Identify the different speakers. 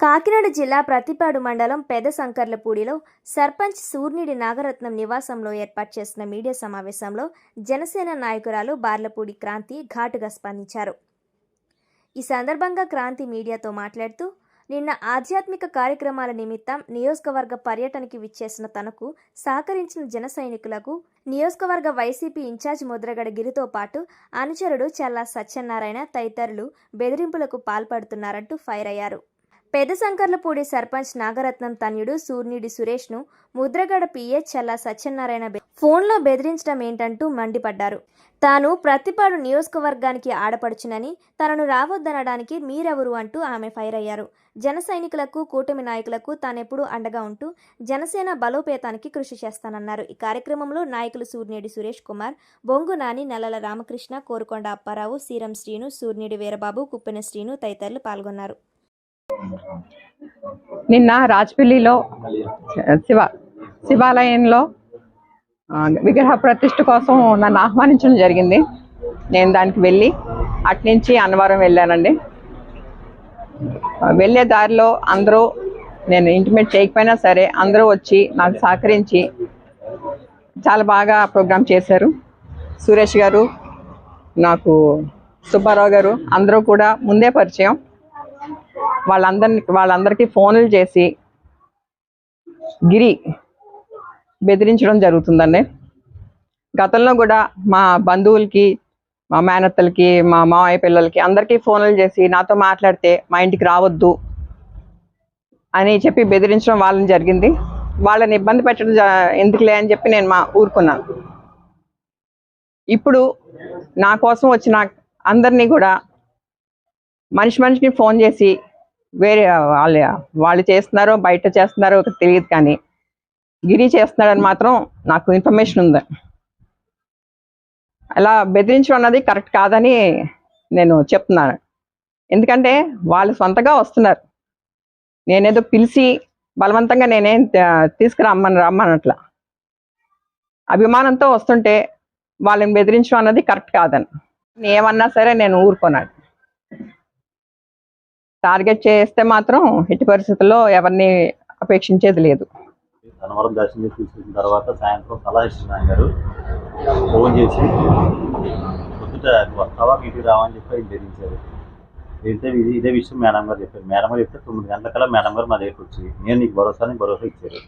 Speaker 1: కాకినాడ జిల్లా ప్రతిపాడు మండలం పెద సంకర్లపూడిలో సర్పంచ్ సూర్నిడి నాగరత్నం నివాసంలో ఏర్పాటు చేసిన మీడియా సమావేశంలో జనసేన నాయకురాలు బార్లపూడి క్రాంతి ఘాటుగా స్పందించారు. ఈ సందర్భంగా క్రాంతి మీడియాతో మాట్లాడుతూ నిన్న ఆధ్యాత్మిక కార్యక్రమాల నిమిత్తం నియోజకవర్గ పర్యటనకి విచ్చేసిన తనకు సహకరించిన జన సైనికులకు నియోజకవర్గ వైసీపీ ఇన్ఛార్జ్ ముద్రగడ గిరితో పాటు అనుచరుడు చల్లా సత్యనారాయణ తదితరులు బెదిరింపులకు పాల్పడుతున్నారంటూ ఫైర్ అయ్యారు. పెద్ద సంకర్లపూడి సర్పంచ్ నాగరత్నం తన్యుడు సూర్నిడి సురేష్ను ముద్రగడ పిఏ చల్లా సత్యనారాయణ ఫోన్లో బెదిరించడం ఏంటంటూ మండిపడ్డారు. తాను ప్రతిపాడు నియోజకవర్గానికి ఆడపడుచునని తనను రావద్దనడానికి మీరెవరు అంటూ ఆమె ఫైర్ అయ్యారు జన సైనికులకు కూటమి నాయకులకు తానెప్పుడూ అండగా ఉంటూ జనసేన బలోపేతానికి కృషి చేస్తానన్నారు. ఈ కార్యక్రమంలో నాయకులు సూర్యుడి సురేష్ కుమార్ బొంగు నాని నల్లల రామకృష్ణ కోరుకొండ అప్పారావు సీరం శ్రీను సూర్యుడి వీరబాబు కుప్పెన శ్రీను తదితరులు పాల్గొన్నారు.
Speaker 2: నిన్న రాజపల్లిలో శివ శివాలయంలో విగ్రహ ప్రతిష్ఠ కోసం నన్ను ఆహ్వానించడం జరిగింది. నేను దానికి వెళ్ళి అట్నుంచి అన్నవరం వెళ్ళానండి. వెళ్ళే దారిలో అందరూ నేను ఇంటిమేట్ చేయకపోయినా సరే అందరూ వచ్చి నాకు సహకరించి చాలా బాగా ప్రోగ్రామ్ చేశారు. సురేష్ గారు నాకు సుబ్బారావు గారు అందరూ కూడా ముందే పరిచయం. వాళ్ళందరిని వాళ్ళందరికీ ఫోన్లు చేసి గిరి బెదిరించడం జరుగుతుందండి. గతంలో కూడా మా బంధువులకి మా మేనత్తలకి మా మావయ్య పిల్లలకి అందరికీ ఫోన్లు చేసి నాతో మాట్లాడితే మా ఇంటికి రావద్దు అని చెప్పి బెదిరించడం వాళ్ళని జరిగింది. వాళ్ళని ఇబ్బంది పెట్టడం ఎందుకులే అని చెప్పి నేను మా ఊరుకున్నాను. ఇప్పుడు నా కోసం వచ్చిన అందరినీ కూడా మనిషి మనిషికి ఫోన్ చేసి వేరే వాళ్ళు వాళ్ళు చేస్తున్నారో బయట చేస్తున్నారో తెలియదు కానీ గిరి చేస్తున్నాడని మాత్రం నాకు ఇన్ఫర్మేషన్ ఉంది. అలా బెదిరించడం అన్నది కరెక్ట్ కాదని నేను చెప్తున్నాను. ఎందుకంటే వాళ్ళు సొంతగా వస్తున్నారు. నేనేదో పిలిచి బలవంతంగా నేనేం తీసుకురమ్మని రమ్మనట్లా. అభిమానంతో వస్తుంటే వాళ్ళని బెదిరించడం అన్నది కరెక్ట్ కాదని. ఏమన్నా సరే నేను ఊరుకోనాడు టార్గెట్ చేస్తే మాత్రం ఎట్టి పరిస్థితుల్లో ఎవరిని అపేక్షించేది లేదు.
Speaker 3: ధనవరం దర్శనం చేసి తర్వాత సాయంత్రం సలహా గారు ఫోన్ చేసి పొద్దుట వస్తావా? మీటింగ్ రావని చెప్పి ఆయన బెదిరించారు. బెదిరితే ఇది ఇదే విషయం మేడం గారు చెప్పారు. మేడం గారు చెప్తే తొమ్మిది గంటలకల్లా మేడం గారు మా దగ్గరికి వచ్చి నేను నీకు భరోసా అని భరోసా ఇచ్చారు.